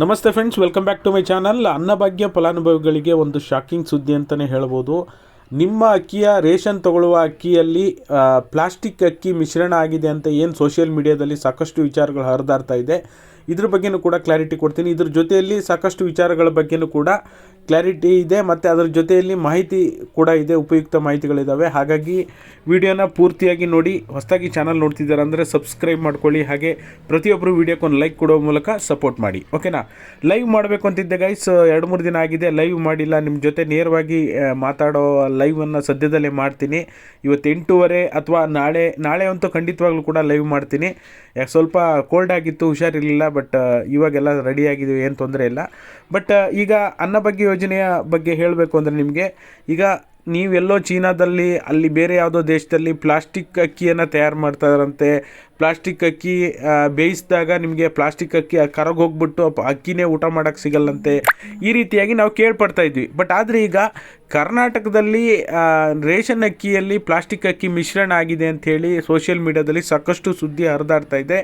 ನಮಸ್ತೆ friends welcome back to my channel Annabhagya ಫಲಾನುಭವಿಗಳಿಗೆ ಒಂದು ಶಾಕಿಂಗ್ ಸುದ್ದಿ ಅಂತಲೇ ಹೇಳ್ಬೋದು. ನಿಮ್ಮ ಅಕ್ಕಿಯ ರೇಷನ್ ತಗೊಳ್ಳುವ ಅಕ್ಕಿಯಲ್ಲಿ ಪ್ಲಾಸ್ಟಿಕ್ ಅಕ್ಕಿ ಮಿಶ್ರಣ ಆಗಿದೆ ಅಂತ ಏನು ಸೋಷಿಯಲ್ ಮೀಡಿಯಾದಲ್ಲಿ ಸಾಕಷ್ಟು ವಿಚಾರಗಳು ಹರಿದಾಡ್ತಾ ಇದೆ. ಇದ್ರ ಬಗ್ಗೆನೂ ಕೂಡ ಕ್ಲಾರಿಟಿ ಕೊಡ್ತೀನಿ. ಇದ್ರ ಜೊತೆಯಲ್ಲಿ ಸಾಕಷ್ಟು ವಿಚಾರಗಳ ಬಗ್ಗೆನೂ ಕೂಡ ಕ್ಲಾರಿಟಿ ಇದೆ ಮತ್ತು ಅದರ ಜೊತೆಯಲ್ಲಿ ಮಾಹಿತಿ ಕೂಡ ಇದೆ, ಉಪಯುಕ್ತ ಮಾಹಿತಿಗಳಿದ್ದಾವೆ ಹಾಗಾಗಿ ವಿಡಿಯೋನ ಪೂರ್ತಿಯಾಗಿ ನೋಡಿ, ಹೊಸದಾಗಿ ಚಾನಲ್ ನೋಡ್ತಿದ್ದಾರೆ ಅಂದರೆ ಸಬ್ಸ್ಕ್ರೈಬ್ ಮಾಡ್ಕೊಳ್ಳಿ. ಹಾಗೆ ಪ್ರತಿಯೊಬ್ಬರು ವಿಡಿಯೋಕ್ಕೊಂದು ಲೈಕ್ ಕೊಡೋ ಮೂಲಕ ಸಪೋರ್ಟ್ ಮಾಡಿ. ಓಕೆನಾ ಲೈವ್ ಮಾಡಬೇಕು ಅಂತಿದ್ದೆ ಗೈಸ್ ಎರಡು ಮೂರು ದಿನ ಆಗಿದೆ. ಲೈವ್ ಮಾಡಿಲ್ಲ. ನಿಮ್ಮ ಜೊತೆ ನೇರವಾಗಿ ಮಾತಾಡೋ ಲೈವನ್ನು ಸದ್ಯದಲ್ಲೇ ಮಾಡ್ತೀನಿ. ಇವತ್ತು ಎಂಟೂವರೆ ಅಥವಾ ನಾಳೆ ನಾಳೆ ಅಂತೂ ಖಂಡಿತವಾಗ್ಲೂ ಕೂಡ ಲೈವ್ ಮಾಡ್ತೀನಿ. ಯಾಕೆ ಸ್ವಲ್ಪ ಕೋಲ್ಡ್ ಆಗಿತ್ತು, ಹುಷಾರಿರಲಿಲ್ಲ ಬಟ್ ಇವಾಗೆಲ್ಲ ರೆಡಿ ಆಗಿದ್ದೀವಿ ಏನು ತೊಂದರೆ ಇಲ್ಲ. ಬಟ್ ಈಗ ಅನ್ನಭಾಗ್ಯ ಯೋಜನೆಯ ಬಗ್ಗೆ ಹೇಳಬೇಕು ಅಂದರೆ ನಿಮಗೆ, ಈಗ ನೀವೆಲ್ಲೋ ಚೀನಾದಲ್ಲಿ, ಅಲ್ಲಿ ಬೇರೆ ಯಾವುದೋ ದೇಶದಲ್ಲಿ ಪ್ಲಾಸ್ಟಿಕ್ ಅಕ್ಕಿಯನ್ನು ತಯಾರು ಮಾಡ್ತಾರಂತೆ ಪ್ಲಾಸ್ಟಿಕ್ ಅಕ್ಕಿ ಬೇಯಿಸಿದಾಗ ನಿಮಗೆ ಪ್ಲಾಸ್ಟಿಕ್ ಅಕ್ಕಿ ಕರಗೋಗ್ಬಿಟ್ಟು ಅಕ್ಕಿನೇ ಊಟ ಮಾಡೋಕ್ಕೆ ಸಿಗಲ್ಲಂತೆ, ಈ ರೀತಿಯಾಗಿ ನಾವು ಕೇಳ್ಪಡ್ತಾ ಇದ್ವಿ. ಬಟ್, ಆದರೆ ಈಗ ಕರ್ನಾಟಕದಲ್ಲಿ ರೇಷನ್ ಅಕ್ಕಿಯಲ್ಲಿ ಪ್ಲಾಸ್ಟಿಕ್ ಅಕ್ಕಿ ಮಿಶ್ರಣ ಆಗಿದೆ ಅಂಥೇಳಿ ಸೋಷಿಯಲ್ ಮೀಡಿಯಾದಲ್ಲಿ ಸಾಕಷ್ಟು ಸುದ್ದಿ ಹರಿದಾಡ್ತಾ ಇದೆ.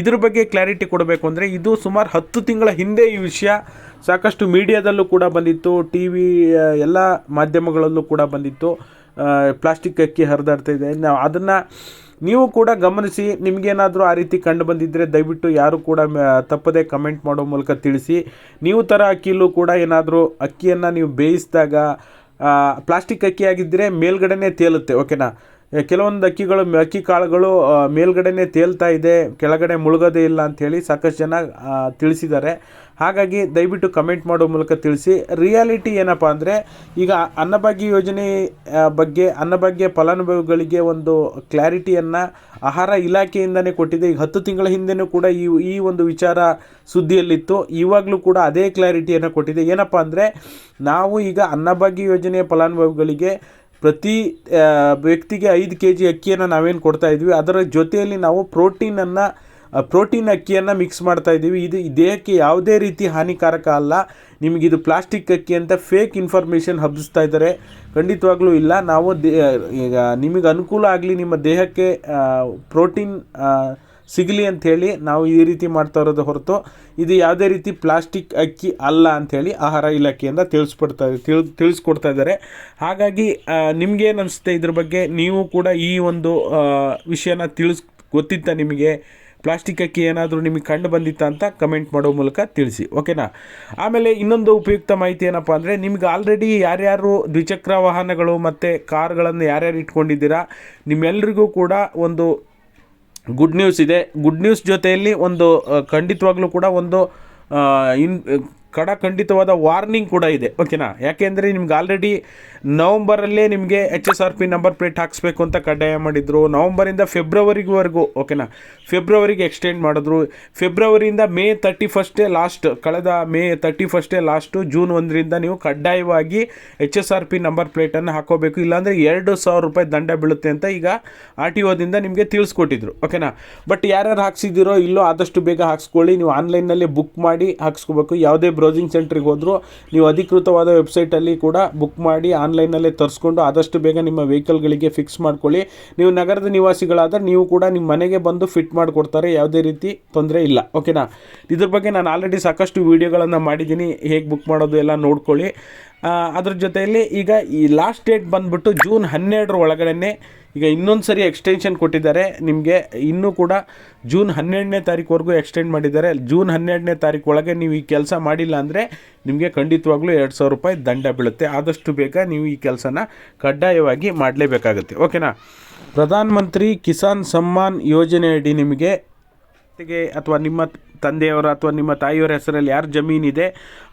ಇದ್ರ ಬಗ್ಗೆ ಕ್ಲಾರಿಟಿ ಕೊಡಬೇಕು ಅಂದರೆ ಇದು ಸುಮಾರು ಹತ್ತು ತಿಂಗಳ ಹಿಂದೆ ಈ ವಿಷಯ ಸಾಕಷ್ಟು ಮೀಡಿಯಾದಲ್ಲೂ ಕೂಡ ಬಂದಿತ್ತು, ಟಿ ವಿ ಎಲ್ಲ ಮಾಧ್ಯಮಗಳಲ್ಲೂ ಕೂಡ ಬಂದಿತ್ತು. ಪ್ಲಾಸ್ಟಿಕ್ ಅಕ್ಕಿ ಹರಿದಾಡ್ತಾ ಇದೆ. ಅದನ್ನು ನೀವು ಕೂಡ ಗಮನಿಸಿ, ನಿಮಗೇನಾದರೂ ಆ ರೀತಿ ಕಂಡು ಬಂದಿದ್ದರೆ ದಯವಿಟ್ಟು ಯಾರು ಕೂಡ ತಪ್ಪದೇ ಕಮೆಂಟ್ ಮಾಡೋ ಮೂಲಕ ತಿಳಿಸಿ. ನೀವು ಥರ ಅಕ್ಕಿಲೂ ಕೂಡ ಏನಾದರೂ ಅಕ್ಕಿಯನ್ನು ನೀವು ಬೇಯಿಸಿದಾಗ ಪ್ಲಾಸ್ಟಿಕ್ ಅಕ್ಕಿ ಆಗಿದ್ದರೆ ಮೇಲ್ಗಡೆನೇ ತೇಲುತ್ತೆ ಓಕೆನಾ ಕೆಲವೊಂದು ಅಕ್ಕಿಗಳು ಅಕ್ಕಿ ಕಾಳುಗಳು ಮೇಲ್ಗಡೆನೇ ತೇಲ್ತಾ ಇದೆ, ಕೆಳಗಡೆ ಮುಳುಗೋದೇ ಇಲ್ಲ ಅಂಥೇಳಿ ಸಾಕಷ್ಟು ಜನ ತಿಳಿಸಿದ್ದಾರೆ. ಹಾಗಾಗಿ ದಯವಿಟ್ಟು ಕಮೆಂಟ್ ಮಾಡೋ ಮೂಲಕ ತಿಳಿಸಿ. ರಿಯಾಲಿಟಿ ಏನಪ್ಪ ಅಂದರೆ, ಈಗ ಅನ್ನಭಾಗ್ಯ ಯೋಜನೆ ಬಗ್ಗೆ, ಅನ್ನಭಾಗ್ಯ ಫಲಾನುಭವಿಗಳಿಗೆ ಒಂದು ಕ್ಲಾರಿಟಿಯನ್ನು ಆಹಾರ ಇಲಾಖೆಯಿಂದನೇ ಕೊಟ್ಟಿದೆ. ಈಗ ಹತ್ತು ತಿಂಗಳ ಹಿಂದೆಯೂ ಕೂಡ ಈ ಈ ಒಂದು ವಿಚಾರ ಸುದ್ದಿಯಲ್ಲಿತ್ತು. ಇವಾಗಲೂ ಕೂಡ ಅದೇ ಕ್ಲಾರಿಟಿಯನ್ನು ಕೊಟ್ಟಿದೆ. ಏನಪ್ಪ ಅಂದರೆ, ನಾವು ಈಗ ಅನ್ನಭಾಗ್ಯ ಯೋಜನೆಯ ಫಲಾನುಭವಿಗಳಿಗೆ ಪ್ರತಿ ವ್ಯಕ್ತಿಗೆ ಐದು ಕೆ ಜಿ ಅಕ್ಕಿಯನ್ನು ನಾವೇನು ಕೊಡ್ತಾ ಇದ್ವಿ, ಅದರ ಜೊತೆಯಲ್ಲಿ ನಾವು ಪ್ರೋಟೀನನ್ನು ಪ್ರೋಟೀನ್ ಅಕ್ಕಿಯನ್ನು ಮಿಕ್ಸ್ ಮಾಡ್ತಾ ಇದ್ದೀವಿ. ಇದು ದೇಹಕ್ಕೆ ಯಾವುದೇ ರೀತಿ ಹಾನಿಕಾರಕ ಅಲ್ಲ. ನಿಮಗೆ ಇದು ಪ್ಲಾಸ್ಟಿಕ್ ಅಕ್ಕಿ ಅಂತ ಫೇಕ್ ಇನ್ಫಾರ್ಮೇಷನ್ ಹಬ್ಬಿಸ್ತಾ ಇದ್ದಾರೆ. ಖಂಡಿತವಾಗ್ಲೂ ಇಲ್ಲ. ನಾವು ದೇ ಈಗ ನಿಮಗೆ ಅನುಕೂಲ ಆಗಲಿ ನಿಮ್ಮ ದೇಹಕ್ಕೆ ಪ್ರೋಟೀನ್ ಸಿಗಲಿ ಅಂಥೇಳಿ ನಾವು ಈ ರೀತಿ ಮಾಡ್ತಾ ಇರೋದು ಹೊರತು ಇದು ಯಾವುದೇ ರೀತಿ ಪ್ಲಾಸ್ಟಿಕ್ ಅಕ್ಕಿ ಅಲ್ಲ ಅಂಥೇಳಿ ಆಹಾರ ಇಲಾಖೆಯಿಂದ ತಿಳಿಸ್ಬಿಡ್ತಾ ತಿಳ್ ತಿಳಿಸ್ಕೊಡ್ತಾ ಇದ್ದಾರೆ. ಹಾಗಾಗಿ ನಿಮಗೇನು ಅನಿಸುತ್ತೆ ಇದ್ರ ಬಗ್ಗೆ? ನೀವು ಕೂಡ ಈ ಒಂದು ವಿಷಯನ ತಿಳಿಸ್, ಗೊತ್ತಿತ್ತ ನಿಮಗೆ? ಪ್ಲಾಸ್ಟಿಕ್ ಅಕ್ಕಿ ಏನಾದರೂ ನಿಮಗೆ ಕಂಡು ಬಂದಿತ್ತಾ ಅಂತ ಕಮೆಂಟ್ ಮಾಡೋ ಮೂಲಕ ತಿಳಿಸಿ, ಓಕೆನಾ? ಆಮೇಲೆ ಇನ್ನೊಂದು ಉಪಯುಕ್ತ ಮಾಹಿತಿ ಏನಪ್ಪ ಅಂದರೆ, ನಿಮ್ಗೆ ಆಲ್ರೆಡಿ ಯಾರ್ಯಾರು ದ್ವಿಚಕ್ರ ವಾಹನಗಳು ಮತ್ತು ಕಾರ್ಗಳನ್ನು ಯಾರ್ಯಾರು ಇಟ್ಕೊಂಡಿದ್ದೀರಾ ನಿಮ್ಮೆಲ್ಲರಿಗೂ ಕೂಡ ಒಂದು ಗುಡ್ ನ್ಯೂಸ್ ಇದೆ. ಗುಡ್ ನ್ಯೂಸ್ ಜೊತೆಯಲ್ಲಿ ಒಂದು ಖಂಡಿತವಾಗ್ಲೂ ಕೂಡ ಒಂದು ಇನ್ ಕಡ ಖಂಡಿತವಾದ ವಾರ್ನಿಂಗ್ ಕೂಡ ಇದೆ. ಓಕೆನಾ? ಯಾಕೆಂದರೆ ನಿಮ್ಗೆ ಆಲ್ರೆಡಿ ನವಂಬರಲ್ಲೇ ನಿಮಗೆ H S R P number plate ಹಾಕಿಸ್ಬೇಕು ಅಂತ ಕಡ್ಡಾಯ ಮಾಡಿದರು. ನವಂಬರಿಂದ ಫೆಬ್ರವರಿವರೆಗೂ ಓಕೆನಾ? ಫೆಬ್ರವರಿಗೆ ಎಕ್ಸ್ಟೆಂಡ್ ಮಾಡಿದ್ರು. ಫೆಬ್ರವರಿಯಿಂದ ಮೇ ತರ್ಟಿ ಫಸ್ಟೇ ಲಾಸ್ಟ್ ಕಳೆದ ಮೇ ತರ್ಟಿ ಫಸ್ಟೇ ಲಾಸ್ಟು ಜೂನ್ ಒಂದರಿಂದ ನೀವು ಕಡ್ಡಾಯವಾಗಿ H S R P number ಪ್ಲೇಟನ್ನು ಹಾಕೋಬೇಕು. ಇಲ್ಲಾಂದರೆ ಎರಡು ಸಾವಿರ ರೂಪಾಯಿ ದಂಡ ಬೀಳುತ್ತೆ ಅಂತ ಈಗ ಆರ್ ಟಿ ಒದಿಂದ ನಿಮಗೆ ತಿಳಿಸ್ಕೊಟ್ಟಿದ್ರು. ಓಕೆನಾ? ಬಟ್ ಯಾರ್ಯಾರು ಹಾಕ್ಸಿದ್ದೀರೋ ಇಲ್ಲೋ ಆದಷ್ಟು ಬೇಗ ಹಾಕ್ಸ್ಕೊಳ್ಳಿ. ನೀವು ಆನ್ಲೈನಲ್ಲಿ ಬುಕ್ ಮಾಡಿ ಹಾಕ್ಸ್ಕೋಬೇಕು. ಯಾವುದೇ ಬ್ರೌಸಿಂಗ್ ಸೆಂಟ್ರಿಗೆ ಹೋದರೂ, ನೀವು ಅಧಿಕೃತವಾದ ವೆಬ್ಸೈಟಲ್ಲಿ ಕೂಡ ಬುಕ್ ಮಾಡಿ ಆನ್ಲೈನಲ್ಲೇ ತರಿಸ್ಕೊಂಡು ಆದಷ್ಟು ಬೇಗ ನಿಮ್ಮ ವೆಹಿಕಲ್ಗಳಿಗೆ ಫಿಕ್ಸ್ ಮಾಡ್ಕೊಳ್ಳಿ. ನೀವು ನಗರದ ನಿವಾಸಿಗಳಾದರೆ ನೀವು ಕೂಡ ನಿಮ್ಮ ಮನೆಗೆ ಬಂದು ಫಿಟ್ ಮಾಡಿಕೊಡ್ತಾರೆ, ಯಾವುದೇ ರೀತಿ ತೊಂದರೆ ಇಲ್ಲ. ಓಕೆನಾ ಇದ್ರ ಬಗ್ಗೆ ನಾನು ಆಲ್ರೆಡಿ ಸಾಕಷ್ಟು ವೀಡಿಯೋಗಳನ್ನು ಮಾಡಿದ್ದೀನಿ. ಹೇಗೆ ಬುಕ್ ಮಾಡೋದು ಎಲ್ಲ ನೋಡ್ಕೊಳ್ಳಿ. ಅದ್ರ ಜೊತೆಯಲ್ಲಿ ಈಗ ಈ ಲಾಸ್ಟ್ ಡೇಟ್ ಬಂದುಬಿಟ್ಟು ಜೂನ್ ಹನ್ನೆರಡರ ಒಳಗಡೆ ಈಗ ಇನ್ನೊಂದು ಸರಿ ಎಕ್ಸ್ಟೆನ್ಷನ್ ಕೊಟ್ಟಿದ್ದಾರೆ. ನಿಮಗೆ ಇನ್ನೂ ಕೂಡ ಜೂನ್ ಹನ್ನೆರಡನೇ ತಾರೀಕುವರೆಗೂ ಎಕ್ಸ್ಟೆಂಡ್ ಮಾಡಿದ್ದಾರೆ. ಜೂನ್ ಹನ್ನೆರಡನೇ ತಾರೀಕು ಒಳಗೆ ನೀವು ಈ ಕೆಲಸ ಮಾಡಿಲ್ಲ ಅಂದರೆ ನಿಮಗೆ ಖಂಡಿತವಾಗ್ಲೂ ಎರಡು ಸಾವಿರ ರೂಪಾಯಿ ದಂಡ ಬೀಳುತ್ತೆ. ಆದಷ್ಟು ಬೇಗ ನೀವು ಈ ಕೆಲಸನ ಕಡ್ಡಾಯವಾಗಿ ಮಾಡಲೇಬೇಕಾಗುತ್ತೆ. ಓಕೆನಾ? ಪ್ರಧಾನಮಂತ್ರಿ ಕಿಸಾನ್ ಸಮ್ಮಾನ್ ಯೋಜನೆಯಡಿ ನಿಮಗೆ ಅಥವಾ ನಿಮ್ಮ ತಂದೆಯವರ ಅಥವಾ ನಿಮ್ಮ ತಾಯಿಯವರ ಹೆಸರಲ್ಲಿ ಯಾರು ಜಮೀನಿದೆ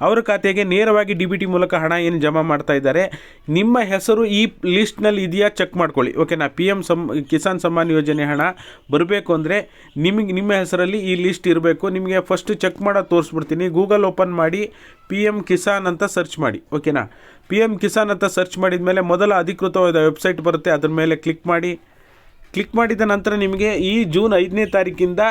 ಅವರ ಖಾತೆಗೆ ನೇರವಾಗಿ ಡಿ ಬಿ ಟಿ ಮೂಲಕ ಹಣ ಏನು ಜಮಾ ಮಾಡ್ತಾ ಇದ್ದಾರೆ, ನಿಮ್ಮ ಹೆಸರು ಈ ಲಿಸ್ಟ್ನಲ್ಲಿ ಇದೆಯಾ ಚೆಕ್ ಮಾಡ್ಕೊಳ್ಳಿ. ಓಕೆನಾ ಪಿ ಎಂ ಸಮ್, ಕಿಸಾನ್ ಸಮ್ಮಾನ್ ಯೋಜನೆ ಹಣ ಬರಬೇಕು ಅಂದರೆ ನಿಮಗೆ, ನಿಮ್ಮ ಹೆಸರಲ್ಲಿ ಈ ಲಿಸ್ಟ್ ಇರಬೇಕು, ನಿಮಗೆ ಫಸ್ಟ್ ಚೆಕ್ ಮಾಡೋದು ತೋರಿಸ್ಬಿಡ್ತೀನಿ, ಗೂಗಲ್ ಓಪನ್ ಮಾಡಿ, ಪಿ ಎಂ ಕಿಸಾನ್ ಅಂತ ಸರ್ಚ್ ಮಾಡಿ ಓಕೆನಾ ಪಿ ಎಂ ಕಿಸಾನ್ ಅಂತ ಸರ್ಚ್ ಮಾಡಿದ ಮೇಲೆ ಮೊದಲ ಅಧಿಕೃತವಾದ ವೆಬ್ಸೈಟ್ ಬರುತ್ತೆ, ಅದ್ರ ಮೇಲೆ ಕ್ಲಿಕ್ ಮಾಡಿ, ಕ್ಲಿಕ್ ಮಾಡಿದ ನಂತರ ನಿಮಗೆ ಈ ಜೂನ್ ಐದನೇ ತಾರೀಕಿಂದ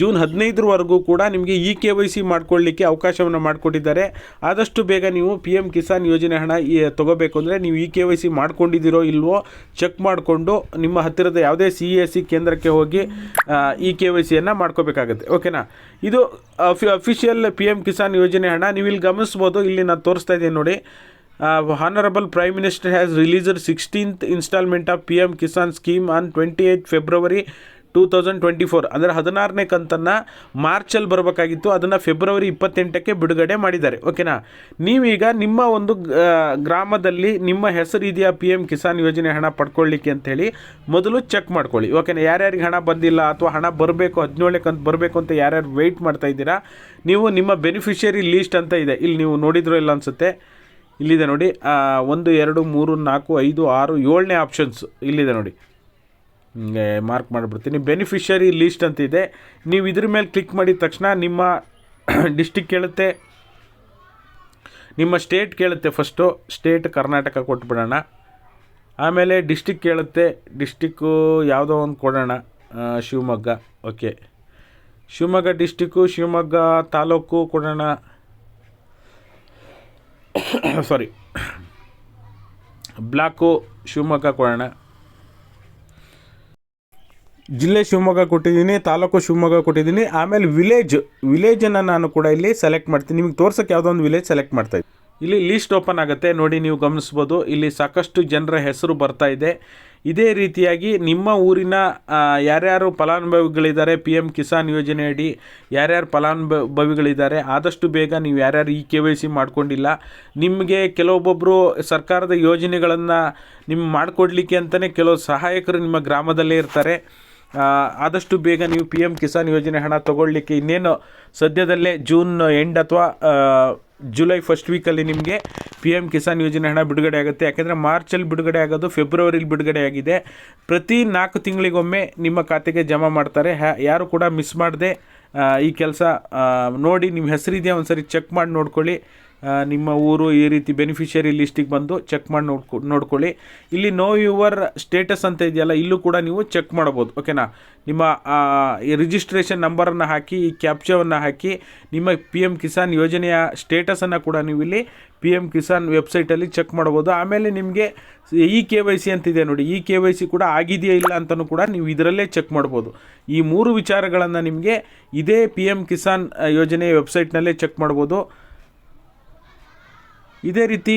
ಜೂನ್ ಹದಿನೈದರವರೆಗೂ ಕೂಡ ನಿಮಗೆ ಇ ಕೆ ವೈ ಸಿ ಮಾಡ್ಕೊಳ್ಳಿಕ್ಕೆ ಅವಕಾಶವನ್ನು ಮಾಡಿಕೊಟ್ಟಿದ್ದಾರೆ. ಆದಷ್ಟು ಬೇಗ ನೀವು ಪಿ ಎಂ ಕಿಸಾನ್ ಯೋಜನೆ ಹಣ ಈ ತೊಗೋಬೇಕು ಅಂದರೆ ನೀವು ಇ ಕೆ ವೈ ಸಿ ಮಾಡ್ಕೊಂಡಿದ್ದೀರೋ ಇಲ್ವೋ ಚೆಕ್ ಮಾಡಿಕೊಂಡು ನಿಮ್ಮ ಹತ್ತಿರದ ಯಾವುದೇ ಸಿ ಎಸ್ ಸಿ ಕೇಂದ್ರಕ್ಕೆ ಹೋಗಿ ಇ ಕೆ ವೈ ಸಿಯನ್ನು ಮಾಡ್ಕೋಬೇಕಾಗುತ್ತೆ. ಓಕೆನಾ? ಇದು ಅಫಿಷಿಯಲ್ ಪಿ ಎಂ ಕಿಸಾನ್ ಯೋಜನೆ ಹಣ. ನೀವು ಇಲ್ಲಿ ಗಮನಿಸ್ಬೋದು, ಇಲ್ಲಿ ನಾನು ತೋರಿಸ್ತಾ ಇದ್ದೀನಿ ನೋಡಿ. Honourable prime minister has released sixteenth instalment of P M Kisan scheme on twenty eight February two thousand twenty four ಅಂದರೆ ಹದಿನಾರನೇ ಕಂತನ್ನು ಮಾರ್ಚಲ್ಲಿ ಬರಬೇಕಾಗಿತ್ತು. ಅದನ್ನು ಫೆಬ್ರವರಿ ಇಪ್ಪತ್ತೆಂಟಕ್ಕೆ ಬಿಡುಗಡೆ ಮಾಡಿದ್ದಾರೆ. ಓಕೆನಾ? ನೀವೀಗ ನಿಮ್ಮ ಒಂದು ಗ್ರಾಮದಲ್ಲಿ ನಿಮ್ಮ ಹೆಸರು ಇದೆಯಾ? ಪಿ ಎಂ ಕಿಸಾನ್ ಯೋಜನೆ ಹಣ ಪಡ್ಕೊಳ್ಳಿಕ್ಕೆ ಅಂತೇಳಿ ಮೊದಲು ಚೆಕ್ ಮಾಡ್ಕೊಳ್ಳಿ. ಓಕೆನಾ? ಯಾರ್ಯಾರಿಗೆ ಹಣ ಬಂದಿಲ್ಲ ಅಥವಾ ಹಣ ಬರಬೇಕು, ಹದಿನೇಳನೇ ಕಂತು ಬರಬೇಕು ಅಂತ ಯಾರ್ಯಾರು ವೆಯ್ಟ್ ಮಾಡ್ತಾ ಇದ್ದೀರಾ? ನೀವು ನಿಮ್ಮ ಬೆನಿಫಿಷಿಯರಿ ಲೀಸ್ಟ್ ಅಂತ ಇದೆ. ಇಲ್ಲಿ ನೀವು ನೋಡಿದ್ರೋ ಇಲ್ಲ ಅನಿಸುತ್ತೆ. ಇಲ್ಲಿದೆ ನೋಡಿ ಒಂದು, ಎರಡು, ಮೂರು, ನಾಲ್ಕು, ಐದು, ಆರು, ಏಳನೇ ಆಪ್ಷನ್ಸ್ ಇಲ್ಲಿದೆ ನೋಡಿ. ಮಾರ್ಕ್ ಮಾಡಿಬಿಡ್ತೀನಿ. ಬೆನಿಫಿಷರಿ ಲೀಸ್ಟ್ ಅಂತಿದೆ ನೀವು ಇದ್ರ ಮೇಲೆ ಕ್ಲಿಕ್ ಮಾಡಿದ ತಕ್ಷಣ ನಿಮ್ಮ ಡಿಸ್ಟಿಕ್ ಕೇಳುತ್ತೆ. ನಿಮ್ಮ ಸ್ಟೇಟ್ ಕೇಳುತ್ತೆ ಫಸ್ಟು ಸ್ಟೇಟ್ ಕರ್ನಾಟಕ ಕೊಟ್ಬಿಡೋಣ. ಆಮೇಲೆ ಡಿಸ್ಟಿಕ್ ಕೇಳುತ್ತೆ. ಡಿಸ್ಟಿಕ್ಕು ಯಾವುದೋ ಒಂದು ಕೊಡೋಣ. ಶಿವಮೊಗ್ಗ. ಓಕೆ ಶಿವಮೊಗ್ಗ ಡಿಸ್ಟಿಕ್ಕು ಶಿವಮೊಗ್ಗ ತಾಲೂಕು ಕೊಡೋಣ. ಸಾರಿ ಬ್ಲಾಕು ಶಿವಮೊಗ್ಗ ಕೊಡೋಣ. ಜಿಲ್ಲೆ ಶಿವಮೊಗ್ಗ ಕೊಟ್ಟಿದ್ದೀನಿ, ತಾಲೂಕು ಶಿವಮೊಗ್ಗ ಕೊಟ್ಟಿದ್ದೀನಿ. ಆಮೇಲೆ ವಿಲೇಜ್ ವಿಲೇಜನ್ನು ನಾನು ಕೂಡ ಇಲ್ಲಿ ಸೆಲೆಕ್ಟ್ ಮಾಡ್ತೀನಿ. ನಿಮಗೆ ತೋರ್ಸೋಕ್ಕೆ ಯಾವುದೋ ಒಂದು ವಿಲೇಜ್ ಸೆಲೆಕ್ಟ್ ಮಾಡ್ತಾ ಇಲ್ಲಿ ಲೀಸ್ಟ್ ಓಪನ್ ಆಗುತ್ತೆ, ನೋಡಿ ನೀವು ಗಮನಿಸ್ಬೋದು. ಇಲ್ಲಿ ಸಾಕಷ್ಟು ಜನರ ಹೆಸರು ಬರ್ತಾ ಇದೆ. ಇದೇ ರೀತಿಯಾಗಿ ನಿಮ್ಮ ಊರಿನ ಯಾರ್ಯಾರು ಫಲಾನುಭವಿಗಳಿದ್ದಾರೆ ಪಿ ಎಂ ಕಿಸಾನ್ ಯೋಜನೆ ಅಡಿ ಯಾರ್ಯಾರು ಫಲಾನುಭವಿಗಳಿದ್ದಾರೆ, ಆದಷ್ಟು ಬೇಗ ನೀವು ಯಾರ್ಯಾರು ಈ ಕೆ ವೈ ಸಿ ಮಾಡ್ಕೊಂಡಿಲ್ಲ, ನಿಮಗೆ ಕೆಲವೊಬ್ಬೊಬ್ಬರು ಸರ್ಕಾರದ ಯೋಜನೆಗಳನ್ನು ನಿಮ್ಮ ಮಾಡಿಕೊಡ್ಲಿಕ್ಕೆ ಅಂತಲೇ ಕೆಲವು ಸಹಾಯಕರು ನಿಮ್ಮ ಗ್ರಾಮದಲ್ಲೇ ಇರ್ತಾರೆ. ಆದಷ್ಟು ಬೇಗ ನೀವು ಪಿ ಎಂ ಕಿಸಾನ್ ಯೋಜನೆ ಹಣ ತಗೊಳ್ಳಿಕ್ಕೆ ಇನ್ನೇನು ಸದ್ಯದಲ್ಲೇ ಜೂನ್ ಎಂಡ್ ಅಥವಾ ಜುಲೈ ಫಸ್ಟ್ ವೀಕಲ್ಲಿ ನಿಮಗೆ ಪಿ ಎಂ ಕಿಸಾನ್ ಯೋಜನೆ ಹಣ ಬಿಡುಗಡೆ ಆಗುತ್ತೆ. ಯಾಕೆಂದರೆ ಮಾರ್ಚಲ್ಲಿ ಬಿಡುಗಡೆ ಆಗೋದು ಫೆಬ್ರವರಿಲಿ ಬಿಡುಗಡೆ ಆಗಿದೆ. ಪ್ರತಿ ನಾಲ್ಕು ತಿಂಗಳಿಗೊಮ್ಮೆ ನಿಮ್ಮ ಖಾತೆಗೆ ಜಮಾ ಮಾಡ್ತಾರೆ. ಯಾರು ಕೂಡ ಮಿಸ್ ಮಾಡದೆ ಈ ಕೆಲಸ ನೋಡಿ ನಿಮ್ಮ ಹೆಸರಿದೆಯಾ ಒಂದು ಸರಿ ಚೆಕ್ ಮಾಡಿ ನೋಡ್ಕೊಳ್ಳಿ. ನಿಮ್ಮ ಊರು ಈ ರೀತಿ ಬೆನಿಫಿಷರಿ ಲಿಸ್ಟಿಗೆ ಬಂದು ಚೆಕ್ ಮಾಡಿ ನೋಡ್ಕೊ ನೋಡ್ಕೊಳ್ಳಿ. ಇಲ್ಲಿ ನೋ ಯುವರ್ ಸ್ಟೇಟಸ್ ಅಂತ ಇದೆಯಲ್ಲ, ಇಲ್ಲೂ ಕೂಡ ನೀವು ಚೆಕ್ ಮಾಡ್ಬೋದು ಓಕೆನಾ ನಿಮ್ಮ ರಿಜಿಸ್ಟ್ರೇಷನ್ ನಂಬರನ್ನು ಹಾಕಿ, ಈ ಕ್ಯಾಪ್ಚವನ್ನು ಹಾಕಿ, ನಿಮ್ಮ ಪಿ ಎಂ ಕಿಸಾನ್ ಯೋಜನೆಯ ಸ್ಟೇಟಸನ್ನು ಕೂಡ ನೀವು ಇಲ್ಲಿ ಪಿ ಎಂ ಕಿಸಾನ್ ವೆಬ್ಸೈಟಲ್ಲಿ ಚೆಕ್ ಮಾಡ್ಬೋದು. ಆಮೇಲೆ ನಿಮಗೆ ಇ ಕೆ ವೈ ಸಿ ಅಂತಿದೆ ನೋಡಿ ಇ ಕೆ ವೈ ಸಿ ಕೂಡ ಆಗಿದೆಯಾ ಇಲ್ಲ ಅಂತಲೂ ಕೂಡ ನೀವು ಇದರಲ್ಲೇ ಚೆಕ್ ಮಾಡ್ಬೋದು. ಈ ಮೂರು ವಿಚಾರಗಳನ್ನು ನಿಮಗೆ ಇದೇ ಪಿ ಎಂ ಕಿಸಾನ್ ಯೋಜನೆ ವೆಬ್ಸೈಟ್ನಲ್ಲೇ ಚೆಕ್ ಮಾಡ್ಬೋದು. ಇದೇ ರೀತಿ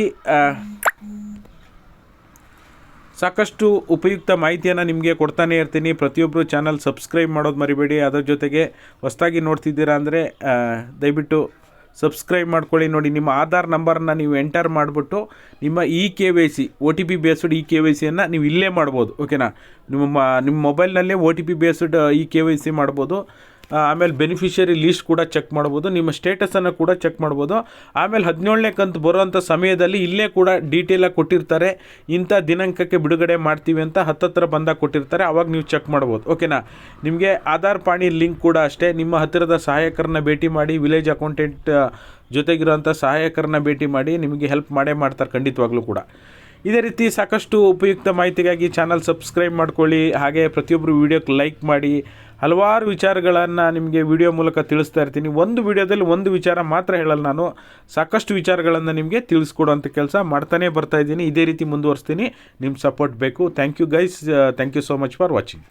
ಸಾಕಷ್ಟು ಉಪಯುಕ್ತ ಮಾಹಿತಿಯನ್ನು ನಿಮಗೆ ಕೊಡ್ತಾನೆ ಇರ್ತೀನಿ. ಪ್ರತಿಯೊಬ್ಬರು ಚಾನಲ್ ಸಬ್ಸ್ಕ್ರೈಬ್ ಮಾಡೋದು ಮರಿಬೇಡಿ. ಅದರ ಜೊತೆಗೆ ಹೊಸ್ತಾಗಿ ನೋಡ್ತಿದ್ದೀರಾ ಅಂದರೆ ದಯವಿಟ್ಟು ಸಬ್ಸ್ಕ್ರೈಬ್ ಮಾಡ್ಕೊಳ್ಳಿ. ನೋಡಿ, ನಿಮ್ಮ ಆಧಾರ್ ನಂಬರನ್ನು ನೀವು ಎಂಟರ್ ಮಾಡಿಬಿಟ್ಟು, ನಿಮ್ಮ e K Y C O T P based e K Y ಸಿಯನ್ನು ನೀವು ಇಲ್ಲೇ ಮಾಡ್ಬೋದು. ಓಕೆನಾ ನಿಮ್ಮ ನಿಮ್ಮ ಮೊಬೈಲ್ನಲ್ಲೇ O T P based e K Y C ಮಾಡ್ಬೋದು. ಆಮೇಲೆ ಬೆನಿಫಿಷರಿ ಲೀಸ್ಟ್ ಕೂಡ ಚೆಕ್ ಮಾಡ್ಬೋದು, ನಿಮ್ಮ ಸ್ಟೇಟಸನ್ನು ಕೂಡ ಚೆಕ್ ಮಾಡ್ಬೋದು. ಆಮೇಲೆ ಹದಿನೇಳನೇ ಕಂತು ಬರುವಂಥ ಸಮಯದಲ್ಲಿ ಇಲ್ಲೇ ಕೂಡ ಡೀಟೇಲಾಗಿ ಕೊಟ್ಟಿರ್ತಾರೆ. ಇಂಥ ದಿನಾಂಕಕ್ಕೆ ಬಿಡುಗಡೆ ಮಾಡ್ತೀವಿ ಅಂತ ಹತ್ತತ್ರ ಬಂದಾಗ ಕೊಟ್ಟಿರ್ತಾರೆ, ಅವಾಗ ನೀವು ಚೆಕ್ ಮಾಡ್ಬೋದು. ಓಕೆನಾ ನಿಮಗೆ ಆಧಾರ್, ಪಾಣಿ ಲಿಂಕ್ ಕೂಡ ಅಷ್ಟೇ. ನಿಮ್ಮ ಹತ್ತಿರದ ಸಹಾಯಕರನ್ನ ಭೇಟಿ ಮಾಡಿ ವಿಲೇಜ್ ಅಕೌಂಟೆಂಟ್ ಜೊತೆಗಿರುವಂಥ ಸಹಾಯಕರನ್ನ ಭೇಟಿ ಮಾಡಿ ನಿಮಗೆ ಹೆಲ್ಪ್ ಮಾಡೇ ಮಾಡ್ತಾರೆ ಖಂಡಿತವಾಗ್ಲೂ ಕೂಡ. ಇದೇ ರೀತಿ ಸಾಕಷ್ಟು ಉಪಯುಕ್ತ ಮಾಹಿತಿಗಾಗಿ ಚಾನಲ್ ಸಬ್ಸ್ಕ್ರೈಬ್ ಮಾಡ್ಕೊಳ್ಳಿ. ಹಾಗೆ ಪ್ರತಿಯೊಬ್ಬರು ವೀಡಿಯೋಕ್ಕೆ ಲೈಕ್ ಮಾಡಿ ಹಲವಾರು ವಿಚಾರಗಳನ್ನು ನಿಮಗೆ ವಿಡಿಯೋ ಮೂಲಕ ತಿಳಿಸ್ತಾ ಇರ್ತೀನಿ. ಒಂದು ವಿಡಿಯೋದಲ್ಲಿ ಒಂದು ವಿಚಾರ ಮಾತ್ರ ಹೇಳಲ್ಲ ನಾನು. ಸಾಕಷ್ಟು ವಿಚಾರಗಳನ್ನು ನಿಮಗೆ ತಿಳಿಸ್ಕೊಡುವಂಥ ಕೆಲಸ ಮಾಡ್ತಾನೇ ಬರ್ತಾ ಇದ್ದೀನಿ. ಇದೇ ರೀತಿ ಮುಂದುವರಿಸ್ತೀನಿ. ನಿಮ್ಮ ಸಪೋರ್ಟ್ ಬೇಕು. Thank you guys thank you so much for watching